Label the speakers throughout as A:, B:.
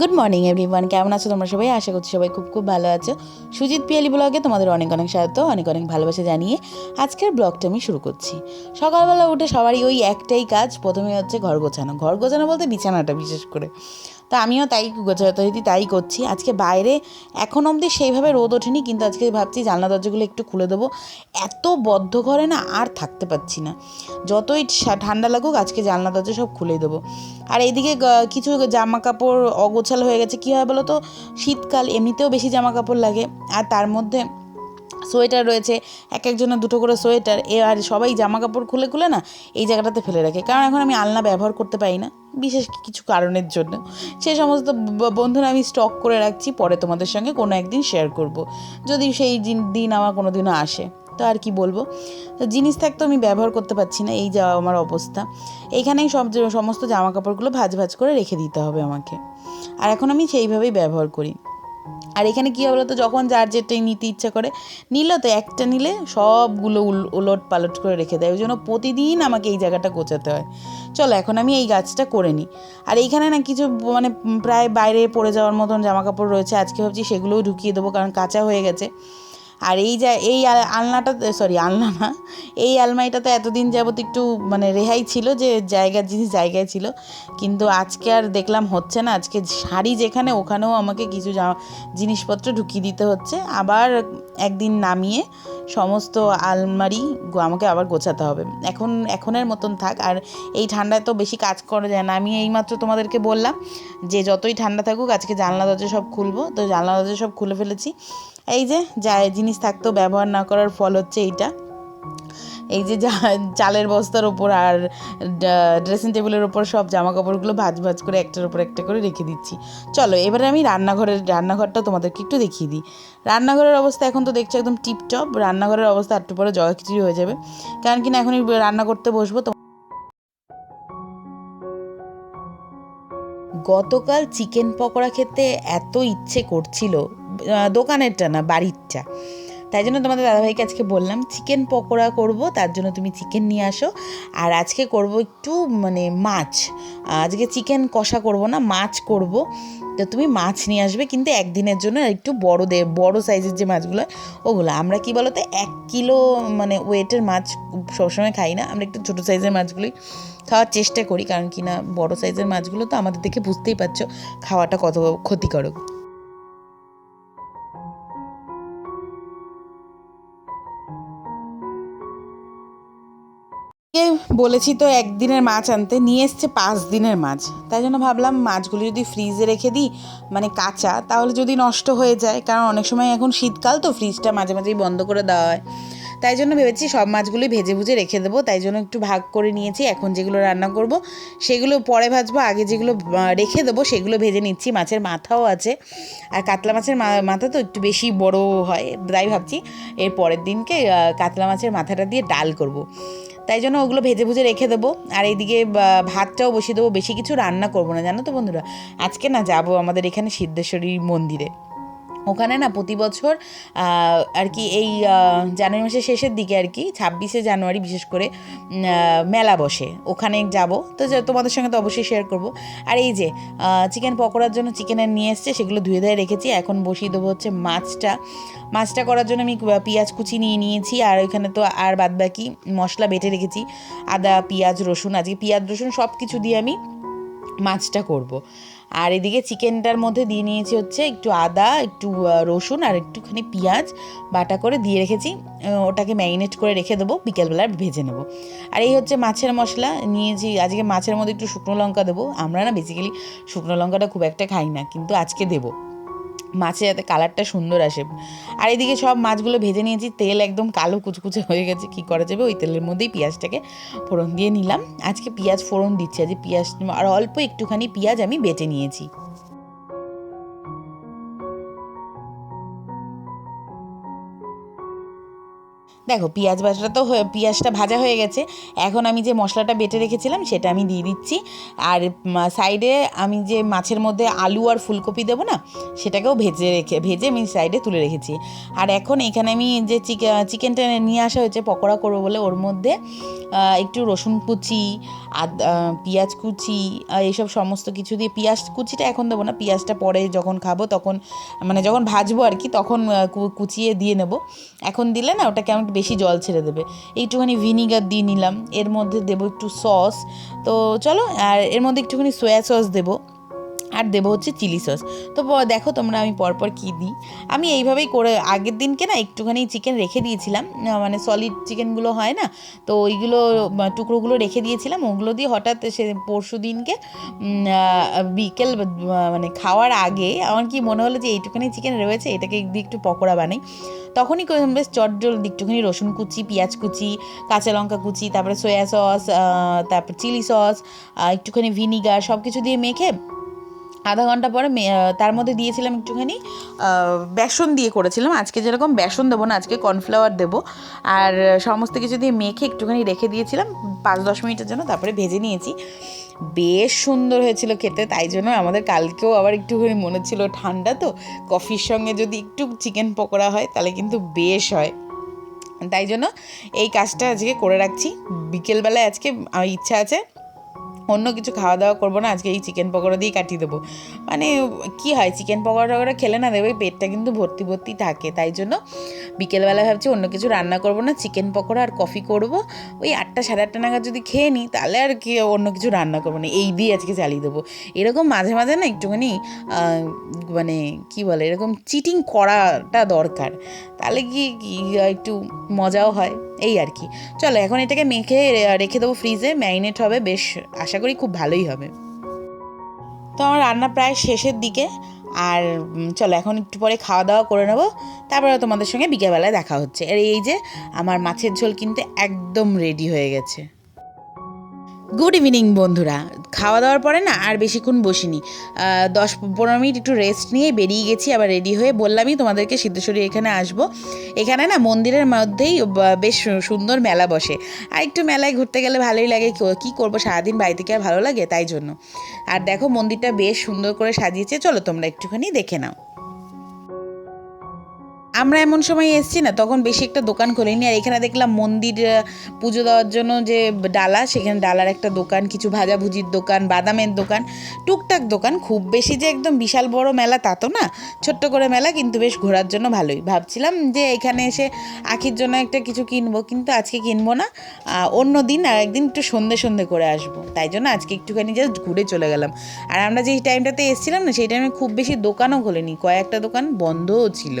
A: Good morning everyone কেমন আছো তোমরা সবাই? আশা করছি সবাই খুব খুব ভালো আছো। সুজিত পিয়ালি ব্লগে তোমাদের অনেক অনেক স্বাগত, অনেক অনেক ভালোবাসা জানিয়ে আজকের ব্লগটা আমি শুরু করছি। সকালবেলা উঠে সবারই ওই একটাই কাজ প্রথমে হচ্ছে ঘর গোছানো। ঘর গোছানো বলতে বিছানাটা বিশেষ করে। তো আমিও তাই গোছাতে তাই করছি। আজকে বাইরে এখন অবধি সেইভাবে রোদ ওঠেনি, কিন্তু আজকে ভাবছি জানলা দরজাগুলো একটু খুলে দেবো। এত বদ্ধ ঘরে না আর থাকতে পারছি না। যতই ঠান্ডা লাগুক, আজকে জানলা দরজা সব খুলে দেবো। আর এইদিকে কিছু জামা কাপড় অগোছাল হয়ে গেছে। কী হয় বলো তো? শীতকাল, এমনিতেও বেশি জামা কাপড় লাগে। আর তার মধ্যে সোয়েটার রয়েছে। এক একজনের দুটো করে সোয়েটার। এ আর সবাই জামা কাপড় খুলে খুলে না এই জায়গাটাতে ফেলে রাখে। কারণ এখন আমি আলনা ব্যবহার করতে পারি না। বিশেষ কিছু কারণের জন্য। সে সমস্ত বন্ধুরা আমি স্টক করে রাখছি, পরে তোমাদের সঙ্গে কোনো একদিন শেয়ার করব। যদি সেই দিন- দিন আমার কোনো দিনও আসে, তো আর কি বলব? তো জিনিস থাকতে আমি ব্যবহার করতে পারছি না, এই যা আমার অবস্থা। এইখানেই সব সমস্ত জামা কাপড়গুলো ভাজ ভাজ করে রেখে দিতে হবে আমাকে। আর এখন আমি সেইভাবেই ব্যবহার করি। আর এখানে কী হবে তো যখন যার যেটাই নিতে ইচ্ছা করে, নিল তো, একটা নিলে সবগুলো উল- উলট পালট করে রেখে দেয়। ওই জন্য প্রতিদিন আমাকে এই জায়গাটা গোছাতে হয়। চলো, এখন আমি এই গাছটা করে নিই। আর এইখানে না কিছু মানে প্রায় বাইরে পড়ে যাওয়ার মতন জামা কাপড় রয়েছে। আজকে ভাবছি সেগুলোও ঢুকিয়ে দেবো, কারণ কাঁচা হয়ে গেছে। আর এই যা, এই আল- আলনাটা সরি আলনা না, এই আলমারিটা তো এতদিন যাবত একটু মানে রেহাই ছিল যে জায়গার জিনিস জায়গায় ছিল। কিন্তু আজকে আর দেখলাম হচ্ছে না, আজকে শাড়ি যেখানে ওখানেও আমাকে কিছু জিনিসপত্র ঢুকিয়ে দিতে হচ্ছে। আবার একদিন নামিয়ে সমস্ত আলমারি আমাকে আবার গোছাতে হবে। এখন, এখনের মতন থাক। আর এই ঠান্ডায় তো বেশি কাজ করা যায় না। আমি এইমাত্র তোমাদেরকে বললাম যে, যতই ঠান্ডা থাকুক, আজকে জানলা দরজা সব খুলবো। তো জানলা দরজা সব খুলে ফেলেছি। এই যে, যা জিনিস থাকতো, ব্যবহার না করার ফল হচ্ছে এইটা। এই যে চালের বস্তার ওপর আর ড্রেসিং টেবিলের ওপর সব জামা কাপড়গুলো ভাজ ভাজ করে একটার ওপর একটা করে রেখে দিচ্ছি। চলো, এবারে আমি রান্নাঘরের, রান্নাঘরটা তোমাদেরকে একটু দেখিয়ে দিই। রান্নাঘরের অবস্থা এখন তো দেখছ একদম টিপটপ। রান্নাঘরের অবস্থা একটু পরে জগা খিচুড়ি হয়ে যাবে। কারণ কিনা এখনই রান্না করতে বসবো তো গতকাল চিকেন পকোড়া খেতে এত ইচ্ছে করছিল। দোকানেরটা না, বাড়িরটা। তাই জন্য তোমাদের দাদাভাইকে আজকে বললাম চিকেন পকোড়া করব, তার জন্য তুমি চিকেন নিয়ে আসো। আর আজকে করব একটু মানে মাছ। আজকে চিকেন কষা করব না, মাছ করব। তো তুমি মাছ নিয়ে আসবে, কিন্তু একদিনের জন্য একটু বড় দে, বড় সাইজের যে মাছগুলো, ওগুলো। আমরা কি বলো তো এক কিলো মানে ওয়েটের মাছ সবসময় খাই না। আমরা একটু ছোটো সাইজের মাছগুলোই খাওয়ার চেষ্টা করি, কারণ কি না, বড় সাইজের মাছগুলো তো আমাদের দেখে বুঝতেই পারছ, খাওয়াটা কত ক্ষতিকারক। বলেছি তো একদিনের মাছ আনতে, নিয়ে এসছে পাঁচ দিনের মাছ। তাই জন্য ভাবলাম মাছগুলো যদি ফ্রিজে রেখে দিই মানে কাঁচা, তাহলে যদি নষ্ট হয়ে যায়, কারণ অনেক সময় এখন শীতকাল তো ফ্রিজটা মাঝে মাঝেই বন্ধ করে দেওয়া হয়। তাই জন্য ভেবেছি সব মাছগুলোই ভেজে ভুজে রেখে দেবো। তাই জন্য একটু ভাগ করে নিয়েছি, এখন যেগুলো রান্না করব, সেগুলো পরে ভাজবো, আগে যেগুলো রেখে দেবো, সেগুলো ভেজে নিচ্ছি। মাছের মাথাও আছে, আর কাতলা মাছের মাথা তো একটু বেশি বড় হয়, তাই ভাবছি এর পরের দিনকে কাতলা মাছের মাথাটা দিয়ে ডাল করব। তাই জন্য ওগুলো ভেজে ভুজে রেখে দেবো। আর এইদিকে ভাতটাও বসিয়ে দেবো। বেশি কিছু রান্না করব না, জানো তো বন্ধুরা? আজকে না যাব আমাদের এখানে সিদ্ধেশ্বরী মন্দিরে। ওখানে না প্রতি বছর আর কি এই জানুয়ারি মাসের শেষের দিকে আর কি, ছাব্বিশে জানুয়ারি বিশেষ করে মেলা বসে। ওখানে যাব। তো তোমাদের সঙ্গে তো অবশ্যই শেয়ার করব। আর এই যে চিকেন পকোড়ার জন্য চিকেনের নিয়ে এসছে, সেগুলো ধুয়ে ধুয়ে রেখেছি। এখন বসিয়ে দেবো হচ্ছে মাছটা। মাছটা করার জন্য আমি পেঁয়াজ কুচি নিয়ে নিয়েছি। আর ওইখানে তো আর বাদ বাকি মশলা বেটে রেখেছি। আদা, পেঁয়াজ, রসুন, আজকে পেঁয়াজ, রসুন সব কিছু দিয়ে আমি মাছটা করব। আর এদিকে চিকেনটার মধ্যে দিয়ে নিয়েছি হচ্ছে একটু আদা, একটু রসুন আর একটুখানি পেঁয়াজ বাটা করে দিয়ে রেখেছি। ওটাকে ম্যারিনেট করে রেখে দেবো, বিকেলবেলা ভেজে নেব। আর এই হচ্ছে মাছের মশলা, নিয়েছি, আজকে মাছের মধ্যে একটু শুকনো লঙ্কা দেবো। আমরা না বেসিক্যালি শুকনো লঙ্কাটা খুব একটা খাই না, কিন্তু আজকে দেবো। মাছে যাতে কালারটা সুন্দর আসে। আর এদিকে সব মাছগুলো ভেজে নিয়েছি, তেল একদম কালো কুচকুচে হয়ে গেছে, কি করা যাবে? ওই তেলের মধ্যেই পেঁয়াজটাকে ফোড়ন দিয়ে নিলাম। আজকে পেঁয়াজ ফোড়ন দিচ্ছি আজকে পেঁয়াজ, আর অল্প একটুখানি পেঁয়াজ আমি বেটে নিয়েছি। দেখো, পেঁয়াজ ভাজাটা তো পেঁয়াজটা ভাজা হয়ে গেছে। এখন আমি যে মশলাটা বেটে রেখেছিলাম, সেটা আমি দিয়ে দিচ্ছি। আর সাইডে আমি যে মাছের মধ্যে আলু আর ফুলকপি দেবো না, সেটাকেও ভেজে রেখে, ভেজে আমি সাইডে তুলে রেখেছি। আর এখন এখানে আমি যে চিকেনটা নিয়ে আসা হয়েছে, পকোড়া করব বলে, ওর মধ্যে একটু রসুন কুচি আর পেঁয়াজ কুচি এইসব সমস্ত কিছু দিয়ে পেঁয়াজ কুচিটা এখন দেবো না, পেঁয়াজটা পরে যখন খাব তখন মানে যখন ভাজবো আর কি, তখন কুচিয়ে দিয়ে নেব। এখন দিলে না ওটা কেমন বেশি জল ছেড়ে দেবে। একটুখানি ভিনিগার দিয়ে নিলাম। এর মধ্যে দেবো একটু সস। তো চলো, আর এর মধ্যে একটুখানি সয়া সস দেবো। আর দেবো হচ্ছে চিলি সস। তো দেখো তোমরা আমি পরপর কী দিই। আমি এইভাবেই করে, আগের দিনকে না একটুখানি চিকেন রেখে দিয়েছিলাম। মানে সলিড চিকেনগুলো হয় না, তো ওইগুলো টুকরোগুলো রেখে দিয়েছিলাম। ওগুলো দিয়ে হঠাৎ সে পরশু দিনকে বিকেল মানে খাওয়ার আগে আমার কি মনে হলো যে এইটুখানি চিকেন রয়েছে, এটাকে দিয়ে একটু পকোড়া বানাই। তখনই বেশ চটজল একটুখানি রসুন কুচি, পেঁয়াজ কুচি, কাঁচা লঙ্কা কুচি, তারপরে সয়া সস তারপর চিলি সস একটুখানি ভিনিগার সব কিছু দিয়ে মেখে আধা ঘণ্টা পরে তার মধ্যে দিয়েছিলাম একটুখানি বেসন দিয়ে করেছিলাম। আজকে যেরকম বেসন দেবো না, আজকে কর্নফ্লাওয়ার দেবো। আর সমস্ত কিছু দিয়ে মেখে একটুখানি রেখে দিয়েছিলাম। পাঁচ দশ মিনিটের জন্য তারপরে ভেজে নিয়েছি। বেশ সুন্দর হয়েছিল খেতে, তাই জন্য আমাদের কালকেও আবার একটুখানি মনে ছিল ঠান্ডা তো। কফির সঙ্গে যদি একটু চিকেন পকোড়া হয়, তাহলে কিন্তু বেশ হয়। তাই জন্য এই কাজটা আজকে করে রাখছি। বিকেলবেলায় আজকে ইচ্ছা আছে অন্য কিছু খাওয়া দাওয়া করব না, আজকে এই চিকেন পকোড়া দিয়েই কাটিয়ে দেবো। মানে কি হয় চিকেন পকোড়া টকোড়া খেলে না দেবে পেটটা কিন্তু ভর্তি ভর্তি থাকে, তাই জন্য বিকেলবেলা ভাবছি অন্য কিছু রান্না করব না চিকেন পকোড়া আর কফি করব। ওই আটটা সাড়ে আটটা নাগাদ যদি খেয়ে নিই, তাহলে আর কি অন্য কিছু রান্না করব না, এই দিয়ে আজকে চালিয়ে দেবো। এরকম মাঝে মাঝে না একটুখানি মানে কি বলে, এরকম চিটিং করাটা দরকার। তাহলে কি একটু মজাও হয়। এই আর কি। চলো, এখন এটাকে মেখে রেখে দেবো ফ্রিজে, ম্যারিনেট হবে, বেশ, আশা করি খুব ভালোই হবে। তো আমার রান্না প্রায় শেষের দিকে, আর চলো, এখন একটু পরে খাওয়া দাওয়া করে নেব, তারপরে তোমাদের সঙ্গে বিকেলবেলায় দেখা হচ্ছে। আর এই যে, আমার মাছের ঝোল কিন্তু একদম রেডি হয়ে গেছে। গুড ইভিনিং বন্ধুরা। খাওয়া দাওয়ার পরে না আর বেশিক্ষণ বসিনি। দশ পনেরো মিনিট একটু রেস্ট নিয়ে বেরিয়ে গেছি, আবার রেডি হয়ে বললামই তোমাদেরকে সিদ্ধেশ্বরী এখানে আসব। এখানে না মন্দিরের মধ্যেই বেশ সুন্দর মেলা বসে। আর একটু মেলায় ঘুরতে গেলে ভালোই লাগে কি- করব, সারাদিন বাড়িতে কি আর ভালো লাগে? তাই জন্য। আর দেখো মন্দিরটা বেশ সুন্দর করে সাজিয়েছে, চলো তোমরা একটুখানি দেখে নাও। আমরা এমন সময় এসেছি না, তখন বেশি একটা দোকান খোলেনি। আর এখানে দেখলাম মন্দির পুজো দেওয়ার জন্য যে ডালা, সেখানে ডালার একটা দোকান, কিছু ভাজাভুজির দোকান, বাদামের দোকান, টুকটাক দোকান। খুব বেশি যে একদম বিশাল বড় মেলা তা তো না, ছোট্ট করে মেলা, কিন্তু বেশ ঘোরার জন্য ভালোই। ভাবছিলাম যে এখানে এসে আখির জন্য একটা কিছু কিনবো, কিন্তু আজকে কিনবো না। অন্য দিন আর একদিন একটু সন্ধে সন্ধে করে আসব। তাই জন্য আজকে একটুখানি জাস্ট ঘুরে চলে গেলাম। আর আমরা যেই টাইমটাতে এসেছিলাম না, সেই টাইমে খুব বেশি দোকানও খোলেনি। কয়েকটা দোকান বন্ধও ছিল।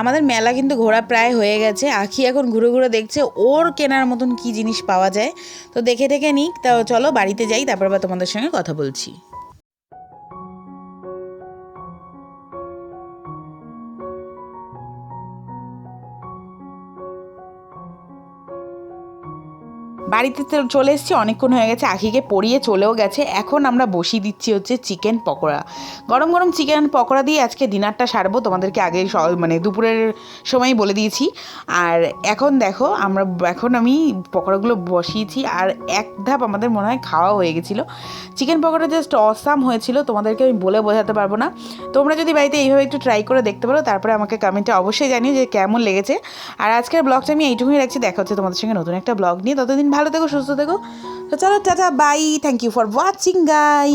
A: আমাদের মেলা কিন্তু ঘোরা প্রায় হয়ে গেছে। আখি এখন ঘুরে ঘুরে দেখছে ওর কেনার মতন কি জিনিস পাওয়া যায়। তো দেখে দেখে নিক। তা চলো বাড়িতে যাই, তারপর বা তোমাদের সঙ্গে কথা বলছি। বাড়িতে তো চলে এসেছি, অনেকক্ষণ হয়ে গেছে, আখিকে পরিয়ে চলেও গেছে। এখন আমরা বসিয়ে দিচ্ছি হচ্ছে চিকেন পকোড়া। গরম গরম চিকেন পকোড়া দিয়ে আজকে ডিনারটা সারবো, তোমাদেরকে আগে মানে দুপুরের সময় বলে দিয়েছি। আর এখন দেখো, আমরা এখন আমি পকোড়াগুলো বসিয়েছি, আর এক ধাপ আমাদের মনে হয় খাওয়া হয়ে গেছিল। চিকেন পকোড়া জাস্ট অসাম হয়েছিল, তোমাদেরকে আমি বলে বোঝাতে পারব না। তোমরা যদি বাড়িতে এইভাবে একটু ট্রাই করে দেখতে পারো, তারপরে আমাকে কমেন্টে অবশ্যই জানিও যে কেমন লেগেছে। আর আজকের ব্লগটা আমি এইটুকুই রাখছি, দেখা হচ্ছে তোমাদের সঙ্গে নতুন একটা ব্লগ নিয়ে। ততদিন ভালো থেকো সুস্থ থেকো। তো চলো tata bye thank you for watching guy